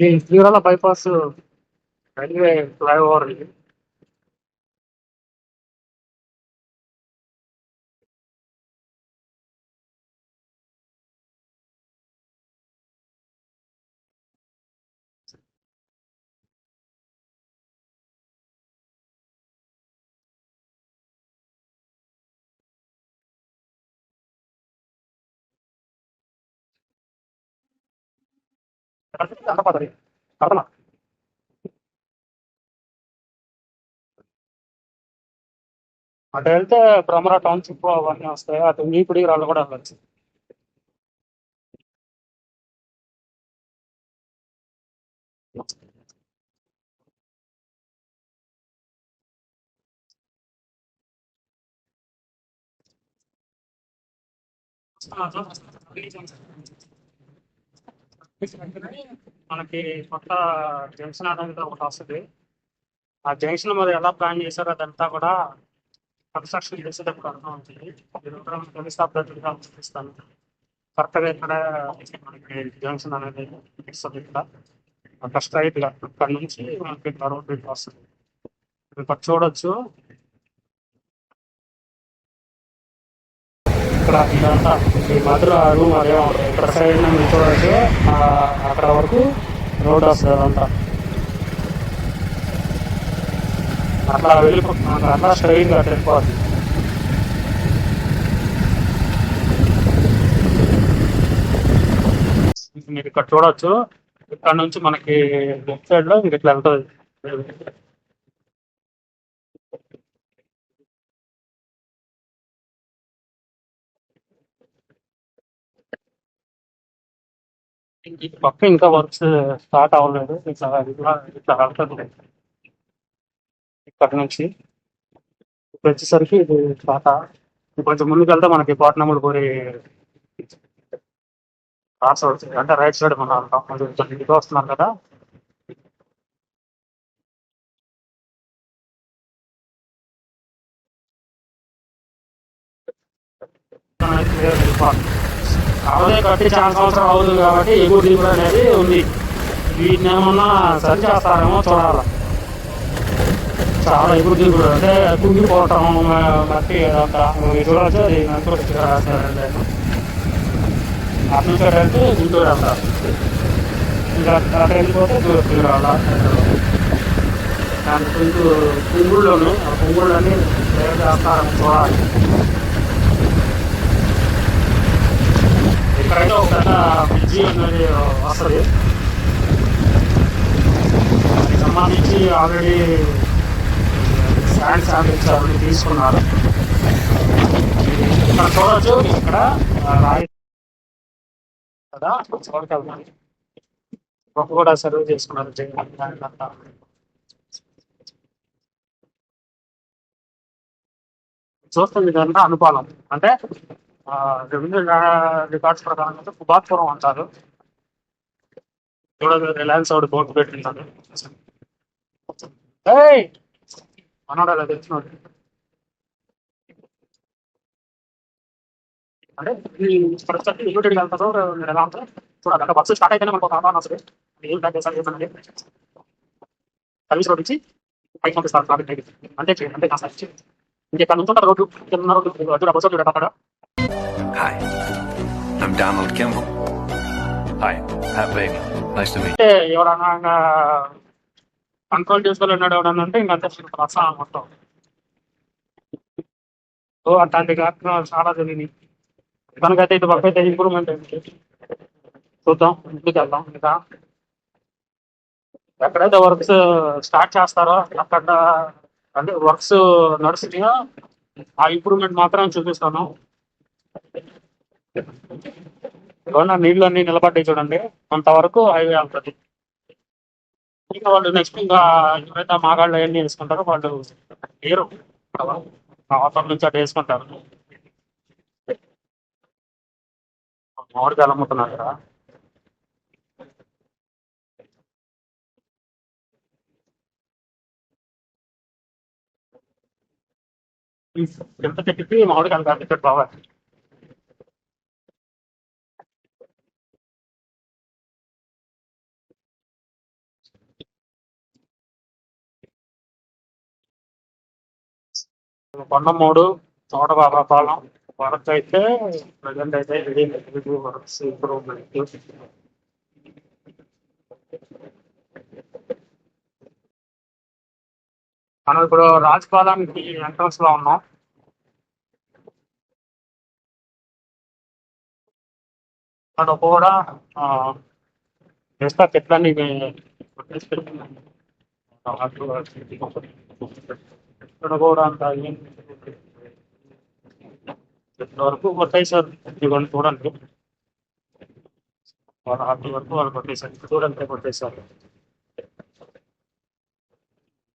ఈ శ్రీరాల bypass railway flyover ఇది కడపది కడప అటు వెళ్తే భ్రమర టౌన్షిప్ అవన్నీ వస్తాయి? అటు నీపుడి రాళ్ళు కూడా వెళ్ళచ్చు మనకి కొత్త జంక్షన్ అనేది ఒకటి వస్తుంది. ఆ జంక్షన్ మరి ఎలా ప్లాన్ చేశారో అదంతా కూడా కన్స్ట్రక్షన్ చేసేటప్పుడు అర్థం అవుతుంది. ఇది కూడా చూపిస్తాను. కరెక్ట్గా ఇక్కడ మనకి జంక్షన్ అనేది ఇస్తుంది ఇక్కడ. అక్కడ స్ట్రైట్ ఇక్కడ నుంచి మనకి ఇక్కడ రోడ్ వస్తుంది. ఇక్కడ చూడొచ్చు. ఇక్కడ ఇదంతా ఈ మధుర రూమ్ అదే ఉంటుంది. ఇక్కడ సైడ్ నుంచి చూడొచ్చు అక్కడ వరకు రోడ్ వస్తుంది అదంతా. అట్లా వెళ్ళిపో అట్లా స్ట్రైట్గా వెళ్ళిపోతుంది మీరు ఇక్కడ చూడొచ్చు. ఇక్కడ నుంచి మనకి లెఫ్ట్ సైడ్లో ఇట్లా వెళ్తుంది ఈ పక్క ఇంకా వర్క్స్ స్టార్ట్ అవ్వలేదు. ఇట్లా ఇట్లా ఇట్లా వెళ్తుంది ఇక్కడ నుంచి ఇప్పుడు వచ్చేసరికి ఇది స్టార్ట్ కొంచెం ముందుకు వెళ్తే మనకి కోటనమ్మడి పూరి రాసి వస్తుంది అంటే రైట్ సైడ్ మనం కొంచెం కొంచెం ఇదిగా వస్తున్నారు కదా. కావలే కట్టి చాలా సంవత్సరం అవుతుంది కాబట్టి ఎగురు దిగుడు అనేది ఉంది. వీటిని ఏమన్నా సరి చేస్తారేమో చూడాలి? చాలా ఎగురు దిగుడు అంటే కుంగిపోవటం మ- మట్టి అదంతా మీరు చూడవచ్చు అది నాకు రాశారండి అటు నుంచి అటు వెళ్తే గుంటూరు వెళ్తారు. ఇంకా అటు వెళ్ళిపోతే దూరం రావాలి? దాని కొంచెం కుంగుళ్ళను ఆ కుంగుళ్ళని తయారు చేస్తారని చూడాలి. ఇక్కడైతే ఒక పెద్ద బ్రిడ్జి అనేది వస్తుంది దానికి సంబంధించి ఆల్రెడీ శాండ్ శాంపిల్స్ అవన్నీ తీసుకున్నారు ఇక్కడ చూడవచ్చు ఇక్కడ ఆ రాయి కదా చివరికి వెళ్తాను కూడా సర్వ్ చేసుకున్నారు జగన్ దానికంతా చూస్తుంది ఇదంతా అనుపాలం. అంటే రెవెన్యూ రికార్డ్స్ ప్రకారం అయితే కుబాత్పురం అంటారు. చూడండి రిలయన్స్ ఆవిడ బోర్డు పెట్టింటారు అన్నాడు అలా తెచ్చినాడు అంటే ప్రతి ప్రస్తుతానికి లిమిటెడ్ వెళ్తారు మీరు ఎలా ఉంటారు చూడాలి. అంటే బస్సు స్టార్ట్ అయితేనే మనకు ఒక అవగాహన వస్తుంది. ఏం ప్లాన్ చేస్తారు ఏంటంటే సర్వీస్ రోడ్ ఇచ్చి పైకి పంపిస్తారు ట్రాఫిక్ అంతే చేయండి అంతే కాస్త ఇచ్చి ఇంకెక్కడ నుంచుంటారు రోడ్డు? కింద రోడ్డు? అటు బస్సు చూడటం అక్కడ. Hi, I'm Donald Kimball. Hi, Pat Baby. Nice to meet you. అంటే ఎవరన్నా కంట్రోల్ చేసుకోలేనాడు ఎవడన్నా అంటే ఇంకా ప్రసాదం రసం మొత్తం. ఓ అట్లాంటి కార్యక్రమాలు చాలా జరిగినాయి. మనకైతే ఇది పక్క అయితే ఇంప్రూవ్మెంట్ అయింది. చూద్దాం ఇంటికి వెళ్దాం ఇంకా. ఎక్కడైతే వర్క్స్ స్టార్ట్ చేస్తారో అక్కడ అంటే వర్క్స్ నడుస్తున్నాయో ఆ ఇంప్రూవ్మెంట్ మాత్రం చూపిస్తాను. ఏమన్నా నీళ్ళు అన్ని నిలబడ్డాయి చూడండి. కొంతవరకు హైవే వెళ్తుంది ఇంకా వాళ్ళు నెక్స్ట్ ఇంకా ఎవరైతే మాగాళ్ళు అవన్నీ వేసుకుంటారో వాళ్ళు లేరు అవతల నుంచి అటు వేసుకుంటారు. మామిడికాయలు అమ్ముతున్నారు కదా. ఎంత చెట్టుకి మామిడికాయలు కాదు. బాగా కొండమూడు తోట బాబాపాలెం వరకు అయితే ప్రజెంట్ అయితే రెడీ వర్క్స్ ఇంప్రూవ్మెంట్ మనం ఇప్పుడు రాజపాలెంకి ఎంట్రన్స్లో ఉన్నాం. అక్కడ కూడా ఆ, వేస్తా చెట్లన్నీ కొట్టేసి ఇక్కడ కూడా అంత ఏం చెట్ల వరకు కొట్టేశారు? ఇదిగోండి చూడండి. వాళ్ళ హార్ట్ వరకు వాళ్ళు కొట్టేశారు చూడండి కొట్టేశారు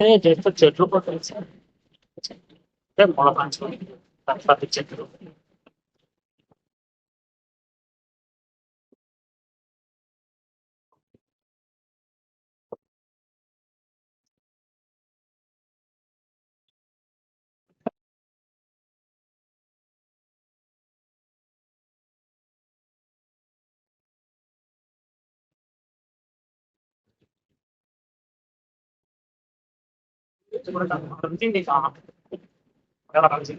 ఏ చెట్లు కొట్టాయి సార్ అంటే మొలకంచు పత్తి చెట్లు. ఇది కూడా ఉంటుంది చాలా. ఎలా కలిసి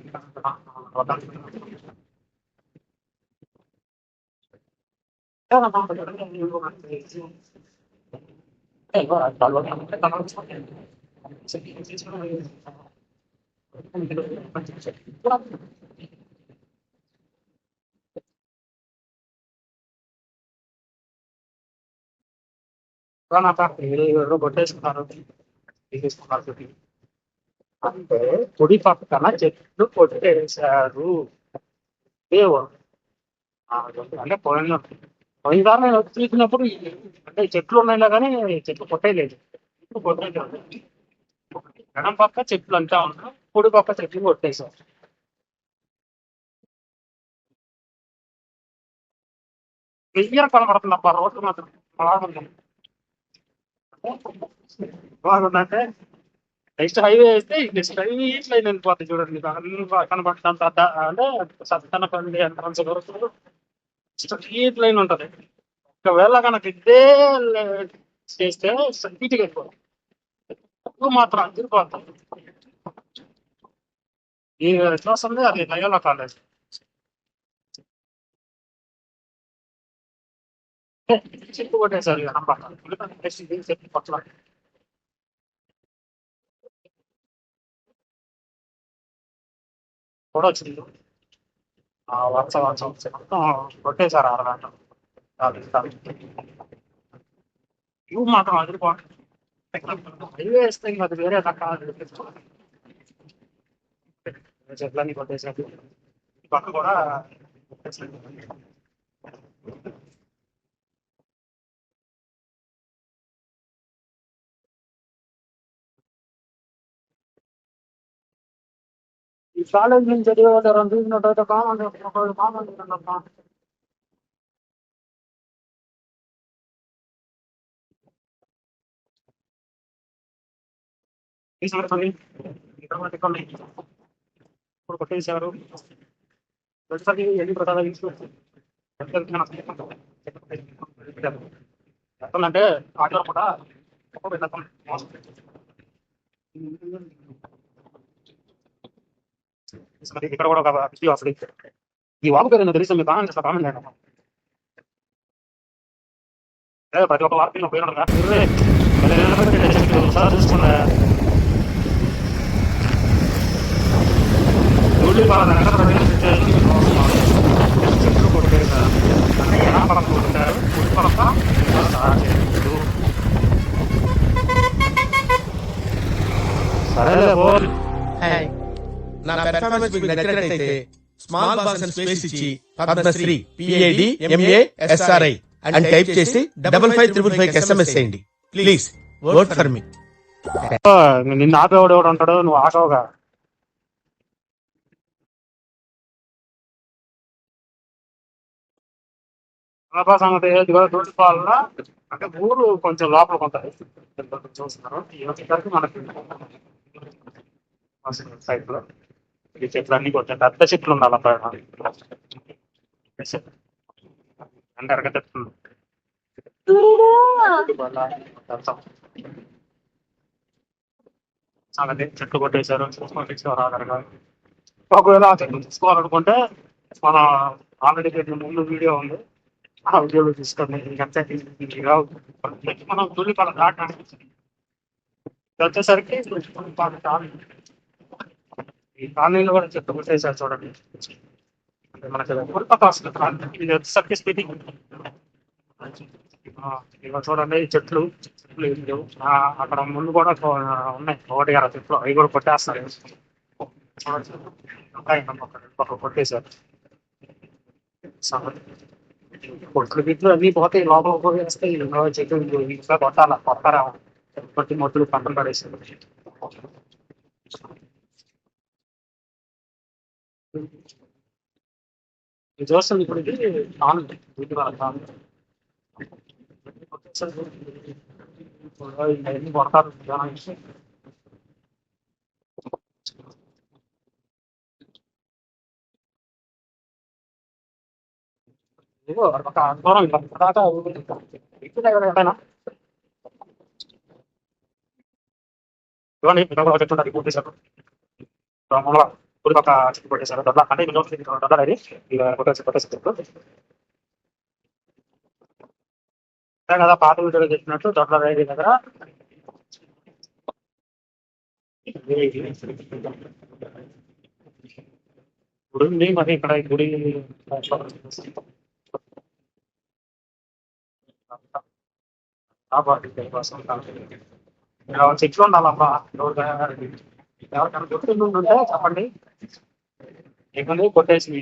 కొట్టేసుకున్నారు తీసేసుకున్నారు అంటే కుడి పక్కన చెట్లు కొట్టేశారు. ఏవో? అంటే పోయిన పోయినసారి నేను వచ్చి చూసినప్పుడు అంటే చెట్లు ఉన్నాయి కానీ చెట్లు కొట్టేయలేదు. ఇప్పుడు కొట్టేయలేదు ఎడం పక్క చెట్లు అంతా ఉన్నా కుడి పక్క చెట్లు కొట్టేశారు. క్లియర్ కనబడుతుంది అబ్బా రోడ్డు మాత్రం? బాగుంది బాగుందంటే నెక్స్ట్ హైవే అయితే నెక్స్ట్ హైవే లైన్ వెళ్ళిపోతుంది చూడండి. మీకు అన్ని కనబడుతుంది అంటే సత్తనపల్లి ఎంట్రన్స్ వరకు స్ట్రీట్ లైన్ ఉంటది. ఒకవేళ కనుక ఇదే చేస్తే స్ట్రీట్గా వెళ్ళిపోతుంది ఎక్కువ మాత్రం అదిరిపోతుంది ఈ ఎట్లా వస్తుంది? అది లయోలా కాలేజ్. చెప్పు కొట్టేసారు ఇక. చెప్పి పక్కన కూడా వచ్చింది ఆ వరుస వరుస వరుస మొత్తం కొట్టేశారు ఆరు గంటలు. కాదు. ఇవి మాత్రం అదిరిపోతుంది హైవే వేస్తే ఇంకా అది వేరే రకాల చెట్లన్నీ కొట్టేశారు. ఈ పక్క కూడా ఈ కాలేజ్ నుంచి చదివే వాళ్ళు ఎవరైనా చూసినట్టయితే కామన్ ఒకవేళ ఇప్పుడు కొట్టేశారు. ప్రతిసారి ఎన్ని ప్రసాదాలు తీసుకొచ్చి ఎట్లంటే ఆటో కూడా ఇక్కడ కూడా ఒక వ్యక్తి వస్తుంది ఈ వాకు పేరు తెలుసు మీకు కామెంట్ చేస్తా కామెంట్ చేయండి ప్రతి ఒక్క వార్త పేరు మరి చూసుకున్నా పెర్ఫార్మెన్స్ మీకు నచ్చినట్లయితే స్మాల్ బాక్స్ అండ్ స్పేస్ ఇచ్చి పద్మశ్రీ పిఏడి ఎంఏ ఎస్ఆర్ఐ అని టైప్ చేసి double five triple five SMS చేయండి. ప్లీజ్ వర్క్ ఫర్ మీ నిన్ను ఆపేవాడు ఎవడు ఉంటాడు నువ్వు సంగతి అంటే ఊరు కొంచెం లోపల కొంటాయి చూస్తున్నారు. ఈ వచ్చేసరికి మనకి సైడ్లో ఈ చెట్లు అన్ని కొంచెం పెద్ద చెట్లు ఉండాలి పైన అంటే చెట్లు అలాగే చెట్లు కొట్టేశారు కొట్టేసారు ఆధారంగా ఒకవేళ ఆ చెట్లు తీసుకోవాలనుకుంటే మన ఆల్రెడీ పెట్టిన ముందు వీడియో ఉంది. ఆ వీడియోలో తీసుకోండి ఇంకంతా మనం తొలి దాటడానికి ఇది వచ్చేసరికి ఆన్లైన్లో కాలనీ ఈ కూడా చూడండి. అంటే మనకి ఉల్పక వస్తుంది కాలనీ. ఇది వచ్చేసరికి ఇక చూడండి చెట్లు చెట్లు ఏం లేవు. అక్కడ ముందు కూడా ఉన్నాయి. ఒకటి గారు చెట్లు అవి కూడా కొట్టేస్తారు చూడండి. ఒక కొట్టేశారు. కొట్లు గిట్లు అన్ని పోతాయి లోపల చెట్లు ఇంకా కొట్టాల కొట్టరా. కొట్టి మొత్తులు పంటలు పడేసారు ఇది చూస్తుంది ఇప్పుడు ఇది ఆన్ ఇది వాళ్ళ కాదు ఇవన్నీ కొడతారు జనం. ఇదిగో ఒక దూరం ఇలా దాకా ఇక్కడ ఎక్కడైనా ఇవన్నీ ఇక్కడ ఒక చెట్టు ఉంటుంది కొట్టేశారు మూల కుడి పక్క చెట్టు కొట్టేశారు. దొడ్ల అంటే మీ చూస్తుంది దొడ్ల ఇది ఇలా కొట్టేసి కొట్టేసి చెట్టు కదా పాత వీడియోలో చెప్పినట్టు దొడ్ల రైలు దగ్గర. గుడి ఉంది మరి ఇక్కడ గుడి కోసం చెట్లు ఉండాలమ్మా ఎవరికైనా గుర్తుండి చెప్పండి. ఏకంగా కొట్టేసి.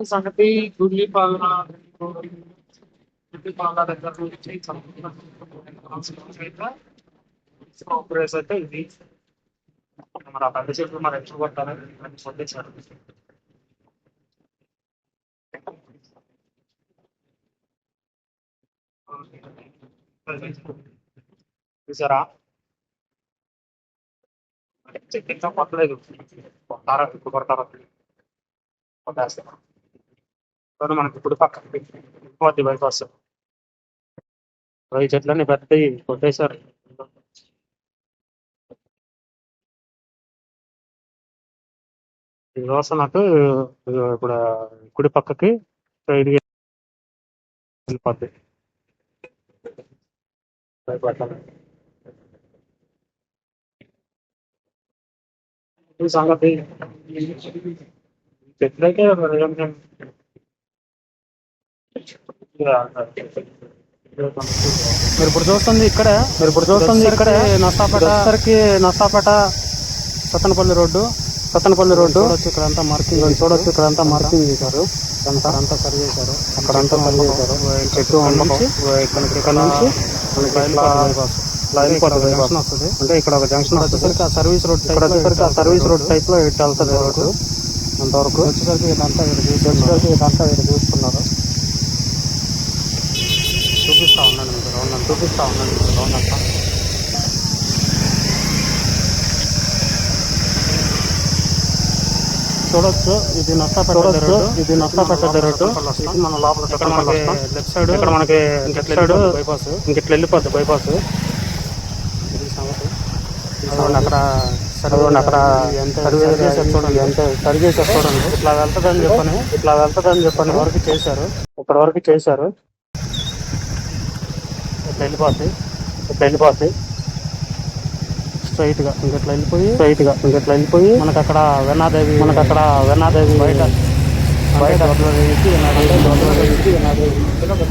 సంగతి గుడ్లి పాలన గుడ్లి పాలన దగ్గర నుంచి ప్రోగ్రెస్ అయితే ఇది. మరి ఆ పెద్ద చెట్లు మరి ఎక్కడ కొట్టాలని కొట్టేశారు చూసారా? చెట్టు ఇంకా కొట్టలేదు కొట్టారా ఇప్పుడు కొడతారా? కొట్టేస్తారు? మనకి ఇప్పుడు పక్కన పోద్ది బైపాస్ ఈ చెట్లని పెద్దవి కొట్టేశారు. ఇది చూస్తున్నట్టు ఇది ఇప్పుడు కుడి పక్కకి సైడ్ వెళ్ళిపోద్ది. సంగతి మరి ఇప్పుడు చూస్తుంది ఇక్కడే మీరు ఇప్పుడు చూస్తుంది ఇక్కడే నస్తాపేట వచ్చరికి నస్తాపేట సత్తనపల్లి రోడ్డు సత్తనపల్లి రోడ్డు. చూడొచ్చు ఇక్కడ అంతా మార్కింగ్ చూడొచ్చు ఇక్కడ అంతా మార్కింగ్ చేశారు. అంతా అంతా సరి చేశారు. అక్కడ అంతా సరి చేశారు. చెట్టు ఇక్కడ నుంచి లైన్ జంక్షన్ వస్తుంది. అంటే ఇక్కడ ఒక జంక్షన్ వచ్చేసరికి ఆ సర్వీస్ రోడ్ ఇక్కడ వచ్చేసరికి ఆ సర్వీస్ రోడ్ టైప్లో ఇటు వెళ్తుంది రోడ్డు అంతవరకు వచ్చేసరికి ఇదంతా వచ్చేసరికి ఇదంతా వీరు చూస్తున్నారు. చూపిస్తా ఉన్నాను మీకు రౌండ్ చూపిస్తా ఉన్నాను మీకు రౌండ్ అంతా చూడొచ్చు. ఇది నష్టపేట ఇది నష్టపేట రోడ్డు. ఇది మన లోపల ఇక్కడ మనకి లెఫ్ట్ సైడ్ ఇక్కడ మనకి లెఫ్ట్ సైడ్ బైపాస్ ఇంకెట్లా వెళ్ళిపోద్ది బైపాస్ ఇది సంగతి. చూడండి అక్కడ చదవండి అక్కడ సర్వే చేశారు చూడండి. ఎంత సరి చేశారు చూడండి. ఇట్లా వెళ్తుందని చెప్పని ఇట్లా వెళ్తుందని చెప్పని వరకు చేశారు. ఇక్కడ వరకు చేశారు. ఇట్లా వెళ్ళిపోద్ది. ఇట్లా వెళ్ళిపోద్ది. స్ట్రైట్గా ఇంకెట్లా వెళ్ళిపోయి? స్ట్రైట్గా ఇంకెట్లా వెళ్ళిపోయి? మనకు అక్కడ వెన్నాదేవి మనకు అక్కడ వెన్నాదేవి. బయట బయట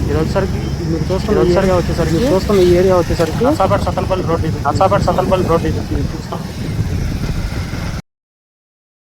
ఇది వచ్చేసరికి మీరు చూస్తున్న వచ్చేసరికి వచ్చేసరికి చూస్తున్న ఈ ఏరియా వచ్చేసరికి నర్సాపేట సత్తనపల్లి రోడ్ ఇది. నర్సాపేట సత్తనపల్లి రోడ్ ఇది చూస్తాం.